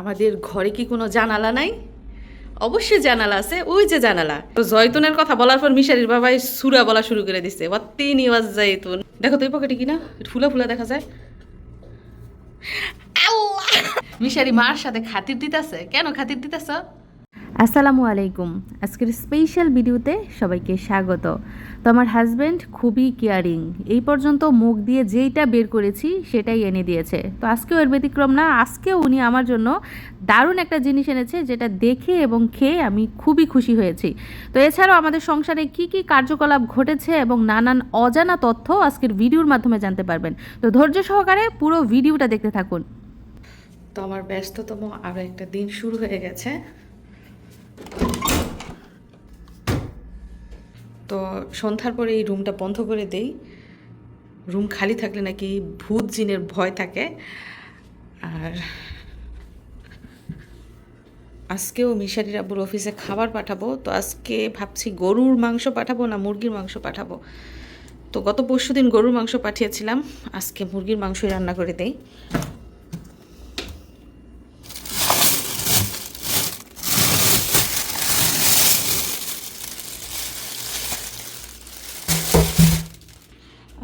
আমাদের ঘরে কি কোনো জানালা নাই? অবশ্যই জানালা আছে, ওই যে জানালা। তো জয়তুনের কথা বলার পর মিশারির বাবাই সুরা বলা শুরু করে দিছে ইওয়াজ জয়তুন। দেখো তো এই পকেটে কি না? ফুলা ফুলা দেখা যায়! মিশারি মার সাথে খাতির দিতেছে? কেন খাতির দিতেছ? আসসালামু আলাইকুম। আজকের স্পেশাল ভিডিওতে সবাইকে স্বাগত। তো আমার হাজব্যান্ড খুবই কেয়ারিং এই পর্যন্ত মুখ দিয়ে যেইটা বের করেছি সেটাই এনে দিয়েছে। তো আজকেও এর ব্যতিক্রম না, আজকেও উনি আমার জন্য দারুণ একটা জিনিস এনেছে যেটা দেখে এবং খেয়ে আমি খুবই খুশি হয়েছি। তো এছাড়াও আমাদের সংসারে কি কি কার্যকলাপ ঘটেছে এবং নানান অজানা তথ্য আজকের ভিডিওর মাধ্যমে জানতে পারবেন। তো ধৈর্য সহকারে পুরো ভিডিওটা দেখতে থাকুন। তো আমার ব্যস্ততম আরও একটা দিন শুরু হয়ে গেছে। তো সন্ধ্যার পরে এই রুমটা বন্ধ করে দেই। রুম খালি থাকলে নাকি ভূত জিনের ভয় থাকে। আর আজকেও মিশারির আব্বুর অফিসে খাবার পাঠাবো। তো আজকে ভাবছি গরুর মাংস পাঠাবো না মুরগির মাংস পাঠাবো। তো গত পরশু দিন গরুর মাংস পাঠিয়েছিলাম। আজকে মুরগির মাংসই রান্না করে দেই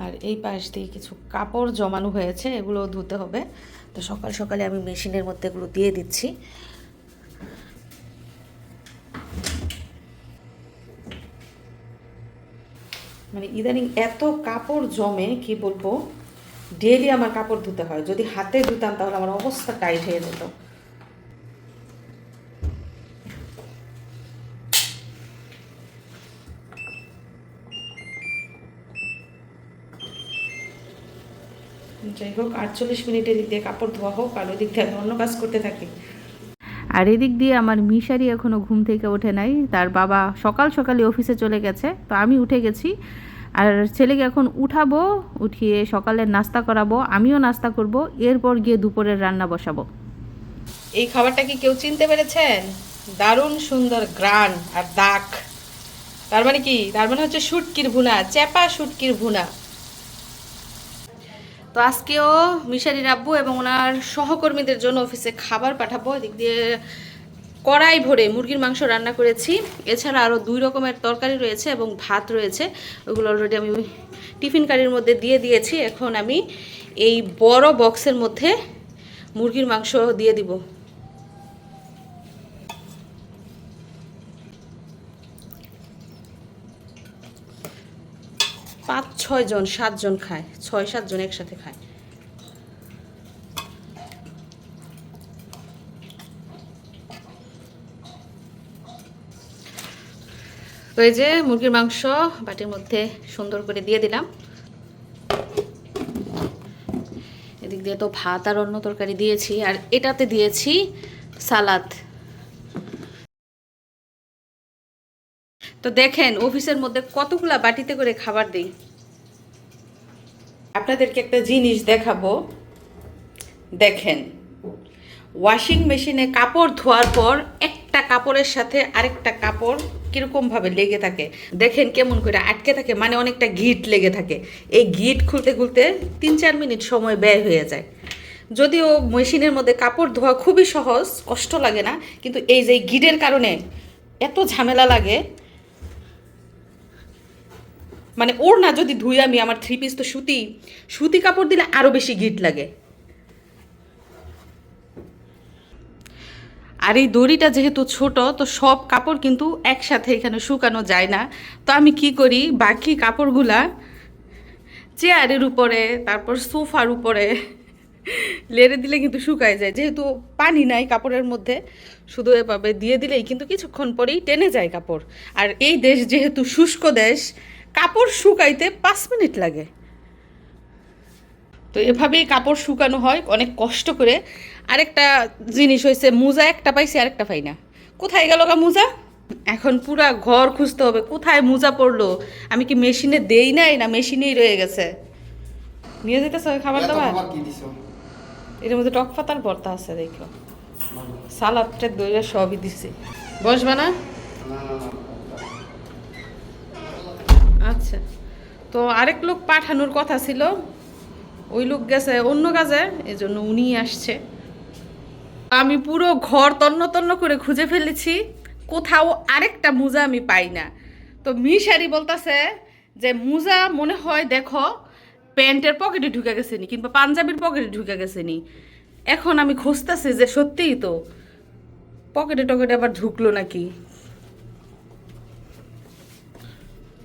আর এই পাশ দিয়ে কিছু কাপড় জমানো হয়েছে এগুলো ধুতে হবে। তো সকাল সকালে আমি মেশিনের মধ্যে এগুলো দিয়ে দিচ্ছি। মানে ইদানিং এত কাপড় জমে, কি বলব ডেলি আমার কাপড় ধুতে হয়। যদি হাতে ধুতাম তাহলে আমার অবস্থা টাইট হয়ে যেত। যাই হোক আটচল্লিশ মিনিটের দিক দিয়ে কাপড় ধোয়া হোক আর ওই দিক দিয়ে আমি অন্য কাজ করতে থাকি। আর এদিক দিয়ে আমার মিশারি এখনও ঘুম থেকে ওঠে নাই। তার বাবা সকাল সকালে অফিসে চলে গেছে তো আমি উঠে গেছি। আর ছেলেকে এখন উঠাবো উঠিয়ে সকালের নাস্তা করাবো আমিও নাস্তা করব এরপর গিয়ে দুপুরের রান্না বসাবো। এই খাবারটা কি কেউ চিনতে পেরেছেন? দারুণ সুন্দর গ্রান আর দাগ। তার মানে কি? তার মানে হচ্ছে শুটকির ভুনা চেপা শুটকির ভুনা। তো আজকেও মিশারির আব্বু এবং ওনার সহকর্মীদের জন্য অফিসে খাবার পাঠাবো। এদিক দিয়ে কড়াই ভরে মুরগির মাংস রান্না করেছি। এছাড়া আরও দুই রকমের তরকারি রয়েছে এবং ভাত রয়েছে। ওগুলো অলরেডি আমি টিফিন কারির মধ্যে দিয়ে দিয়েছি। এখন আমি এই বড় বক্সের মধ্যে মুরগির মাংস দিয়ে দিব। পাঁচ ছয় জন, সাতজন খায়। ছয়, সাতজন একসাথে খায়। এই যে মুরগির মাংস বাটির মধ্যে সুন্দর করে দিয়ে দিলাম। এদিক দিয়ে তো ভাত আর অন্য তরকারি দিয়েছি, আর এটাতে দিয়েছি সালাদ। তো দেখেন, অফিসের মধ্যে কতগুলা বাটিতে করে খাবার দেই। আপনাদেরকে একটা জিনিস দেখাবো। দেখেন ওয়াশিং মেশিনে কাপড় ধোয়ার পর একটা কাপড়ের সাথে আরেকটা কাপড় কীরকমভাবে লেগে থাকে। দেখেন কেমন করে আটকে থাকে মানে অনেকটা গিট লেগে থাকে। এই গিট খুলতে খুলতে তিন চার মিনিট সময় ব্যয় হয়ে যায়। যদিও মেশিনের মধ্যে কাপড় ধোয়া খুবই সহজ, কষ্ট লাগে না, কিন্তু এই যে গিটের কারণে এত ঝামেলা লাগে মানে ওর না যদি ধুই আমি আমার থ্রি পিস তো সুতি সুতি কাপড় দিলে আরও বেশি গিট লাগে। আর এই দড়িটা যেহেতু ছোট, তো সব কাপড় কিন্তু একসাথে এখানে শুকানো যায় না। তো আমি কি করি? বাকি কাপড়গুলা চেয়ারের উপরে, তারপর সোফার উপরে লেড়ে দিলে কিন্তু শুকায় যায়। যেহেতু পানি নাই কাপড়ের মধ্যে, শুধু এভাবে দিয়ে দিলেই কিন্তু কিছুক্ষণ পরেই টেনে যায় কাপড়। আর এই দেশ যেহেতু শুষ্ক দেশ কাপড় শুকাইতে পাঁচ মিনিট লাগে। তো এভাবেই কাপড় শুকানো হয় অনেক কষ্ট করে। আরেকটা জিনিস হয়েছে মোজা একটা পাইছি আরেকটা পাই না। কোথায় গেল গা মোজা? এখন পুরা ঘর খুঁজতে হবে কোথায় মোজা পড়ল? আমি কি মেশিনে দেই নাই না মেশিনেই রয়ে গেছে? নিয়ে যেতেছ খাবার দাবার? এর মধ্যে টক পাতার ভর্তা আছে দেখো। সালাদটা দইরা সবই দিছি। বসবা না, আচ্ছা। তো আরেক লোক পাঠানোর কথা ছিল। ওই লোক গেছে অন্য কাজে এই জন্য উনি আসছে। আমি পুরো ঘর তন্ন তন্ন করে খুঁজে ফেলেছি। কোথাও আরেকটা মোজা আমি পাই না। তো মিশারি বলতাছে যে, মোজা মনে হয় দেখো, প্যান্টের পকেটে ঢুকে গেছে নি কিংবা পাঞ্জাবির পকেটে ঢুকে গেছে নি এখন আমি খুঁজতেছি যে সত্যিই তো পকেটে টকেটে আবার ঢুকলো নাকি।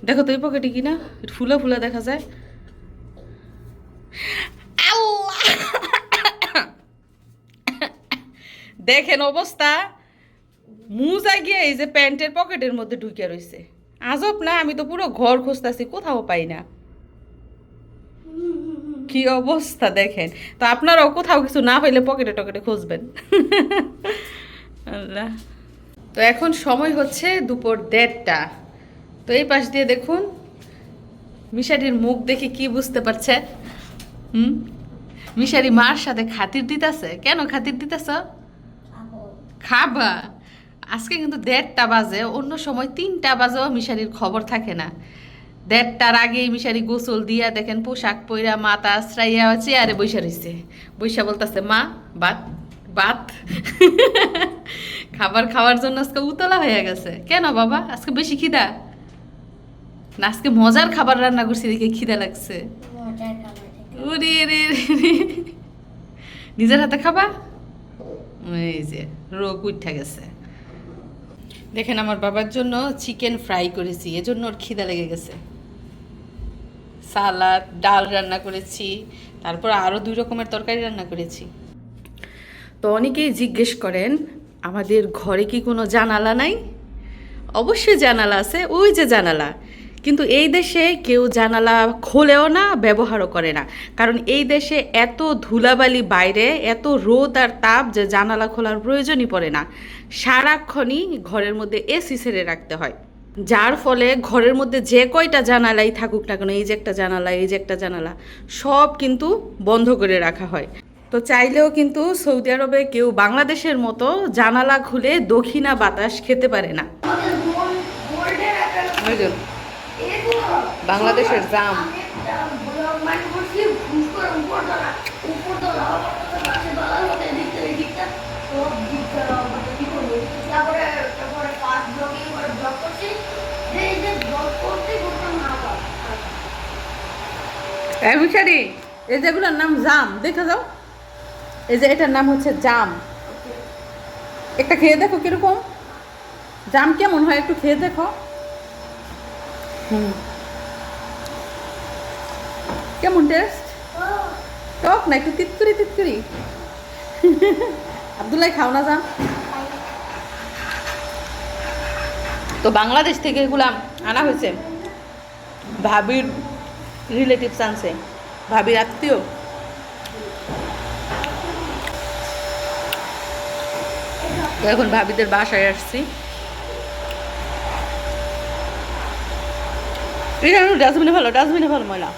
দেখো তো এই পকেটে কি না? ফুলা ফুলা দেখা যায়! দেখেন অবস্থা। মুজা গিয়ে এই যে প্যান্টের পকেটের মধ্যে ঢুকে রইছে। আজব না, আমি তো পুরো ঘর খুঁজতেছি, কোথাও পাই না। কি অবস্থা দেখেন। তো আপনারাও কোথাও কিছু না পাইলে পকেটে টকেটে খুঁজবেন। আল্লাহ! তো এখন সময় হচ্ছে দুপুর দেড়টা। তো এই পাশ দিয়ে দেখুন, মিশারির মুখ দেখে কি বুঝতে পারছে? হুম? মিশারি মার সাথে খাতির দিতেছে? কেন খাতির দিতেছ? খাবা। আজকে কিন্তু দেড়টা বাজে, অন্য সময় তিনটা বাজেও মিশারির খবর থাকে না। দেড়টার আগেই মিশারি গোসল দিয়া দেখেন, পোশাক পইরা মাথা আশ্রাইয়া চেয়ারে বৈশা রইছে। বৈশা বলতেছে, মা, বাত বাত। খাবার খাওয়ার জন্য আজকে উতলা হয়ে গেছে। কেন বাবা? আজকে বেশি খিদা? না আজকে মজার খাবার রান্না করছি দেখে খিদা লাগছে। ওরে রে রে। নিজের হাতে খাবা? এই যে রোগ উঠা গেছে। দেখেন আমার বাবার জন্য চিকেন ফ্রাই করেছি এজন্য ওর খিদা লেগে গেছে। সালাদ ডাল রান্না করেছি তারপর আরও দুই রকমের তরকারি রান্না করেছি। তো অনেকেই জিজ্ঞেস করেন আমাদের ঘরে কি কোনো জানালা নাই? অবশ্যই জানালা আছে ওই যে জানালা। কিন্তু এই দেশে কেউ জানালা খোলেও না ব্যবহারও করে না। কারণ এই দেশে এত ধুলাবালি বাইরে এত রোদ আর তাপ যে জানালা খোলার প্রয়োজনই পড়ে না। সারাক্ষণই ঘরের মধ্যে এসি সেরে রাখতে হয়। যার ফলে ঘরের মধ্যে যে কয়টা জানালাই থাকুক না কেন এই যে একটা জানালা এই যে একটা জানালা সব কিন্তু বন্ধ করে রাখা হয়। তো চাইলেও কিন্তু সৌদি আরবে কেউ বাংলাদেশের মতো জানালা খুলে দক্ষিণা বাতাস খেতে পারে না আমাদের গোল গোল্ডের একটা ওই যে এগুলো বাংলাদেশের জাম। মিশারি, এই যেগুলোর নাম জাম, দেখে যাও। এই যে এটার নাম হচ্ছে জাম। একটা খেয়ে দেখো কীরকম। জাম কেমন হয় একটু খেয়ে দেখো। হুম। টক না একটু তিতকুরি তিতকুরি আবদুল্লাহ খাও না তো বাংলাদেশ থেকে এগুলা আনা হয়েছে। ভাবির রিলেটিভস আনছে। ভাবির আত্মীয়। এখন ভাবিদের বাসায় আসছি। এটা ডাস্টবিনে ভালো ডাস্টবিনে ভালো ময়লা।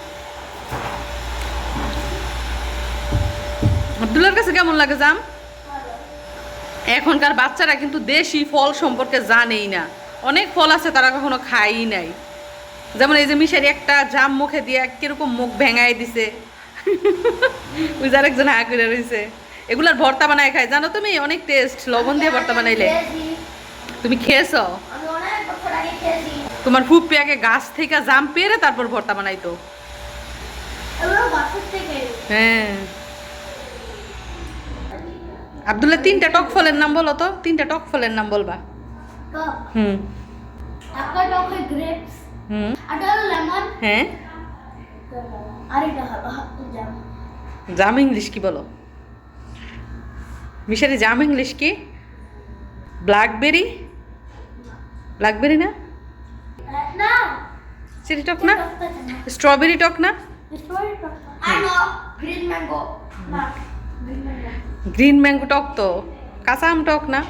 আবদুল্লার কাছে কেমন লাগে জাম? এখনকার বাচ্চারা কিন্তু দেশি ফল সম্পর্কে জানেই না। অনেক ফল আছে তারা কখনো খায়ই নাই। যেমন এই যে মিশারি একটা জাম মুখে দিয়ে কীরকম মুখ ভেঙাই দিছে। ওই যার একজন হা করে রয়েছে এগুলার ভর্তা বানায় খায়। জানো তুমি? অনেক টেস্ট লবণ দিয়ে ভর্তা বানাইলে। তুমি খেয়েছো? তোমার ফুপ্পি আগে গাছ থেকে জাম পেরে তারপর ভর্তা বানাইতো। হ্যাঁ। আবদুল্লাহ তিনটা টক ফলের নাম বলো তো তিনটা টক ফলের নাম বলবা। হুম। একটা টকে গ্রেপস হুম। একটা লেমন হ্যাঁ। জাম। জাম ইংলিশ কি বলো? মিশারি জাম ইংলিশ কি? ব্ল্যাকবেরি? ব্ল্যাকবেরি না? না। চিরি টক না? স্ট্রবেরি টক না? গ্রিন ম্যাঙ্গো টক তো? কাঁচা আম টক না?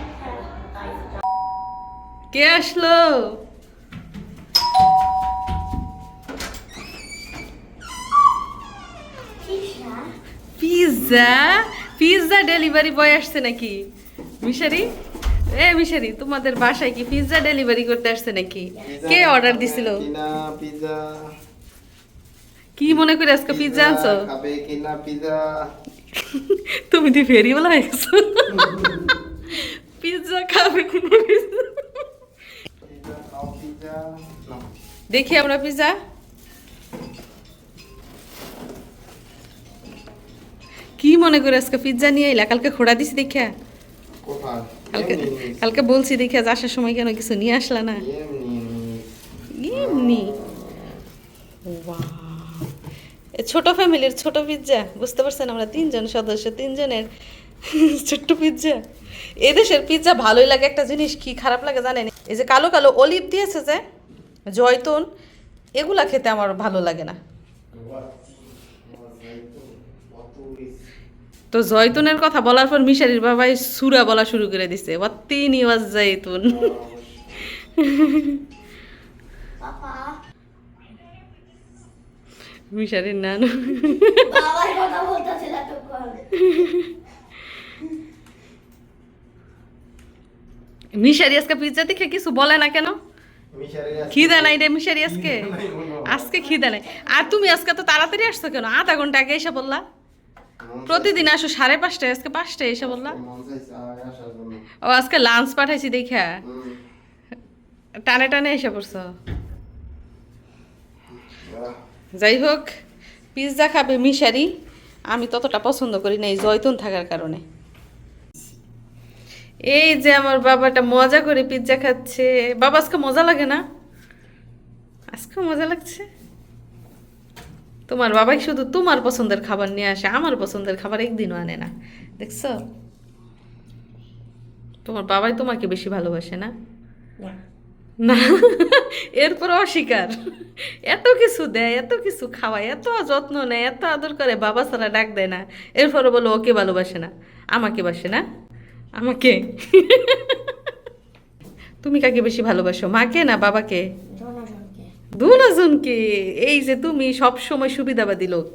কে আসলো. পিৎজা পিৎজা ডেলিভারি বয় আসছে নাকি? মিশারি? এ মিশারি তোমাদের বাসায় কি পিৎজা ডেলিভারি করতে আসছে নাকি? কে অর্ডার দিছিল? কি মনে করে আজকে পিৎজা আনছো? খাবে কিনা তুমি দি ফেরিওয়ালা হয়ে গেছো পিৎজা খাবে। দেখি আমরা পিৎজা কি মনে করে আজকে পিৎজা নিয়ে এলা? কালকে খোড়া দিছি দেখা। কোথায়? কালকে কালকে বলছি দেখিয়া আসার সময় কেন কিছু নিয়ে আসলা না? এমনি নিস। এমনি Wow! এ ছোট ফ্যামিলির ছোট পিৎজা বুঝতে পারছেন আমরা তিনজন সদস্য, তিনজনের ছোট্ট পিৎজা এদেশের পিৎজা ভালোই লাগে একটা জিনিস, কি খারাপ লাগে জানেন? এই যে কালো কালো অলিভ দিয়েছে যে, জয়তুন, এগুলা খেতে আমার ভালো লাগে না। তো জয়তুনের কথা বলার পর মিশারির বাবাই সুরা বলা শুরু করে দিছে তিনি ওয়াজ জয়তুন। মিশারির নানু। কথা মিশারি আজকে পিৎজা দেখে কিছু বলে না কেন? খিদে নাই রে মিশারি আজকে। আজকে খিদে নাই। আর তুমি আজকে তো তাড়াতাড়ি আসছো কেন? আধা ঘণ্টা আগে এসে বললা। প্রতিদিন আসো সাড়ে পাঁচটায় আজকে পাঁচটায় এসে বললা। ও আজকে লাঞ্চ পাঠাইছি দেখা। টানে টানে এসে পড়ছো। যাই হোক পিৎজা খাবে মিশারি। আমি ততটা পছন্দ করি না এই জয়তুন থাকার কারণে। এই যে আমার বাবাটা মজা করে পিৎজা খাচ্ছে। বাবা, আজকে মজা লাগে না? আজকে মজা লাগছে? তোমার বাবাই শুধু তোমার পছন্দের খাবার নিয়ে আসে, আমার পছন্দের খাবার একদিনও আনে না। দেখছ? তোমার বাবাই তোমাকে বেশি ভালোবাসে না। না এরপর অস্বীকার। এত কিছু দেয় এত কিছু খাওয়ায় এত যত্ন নেয় এত আদর করে বাবা ছাড়া ডাক দেয় না। এরপরে বলো ওকে ভালোবাসে না আমাকে বাসে না আমাকে? তুমি কাকে বেশি ভালোবাসো মাকে না বাবাকে? দুজনকে। এই যে তুমি সব সময় সুবিধাবাদী লোক।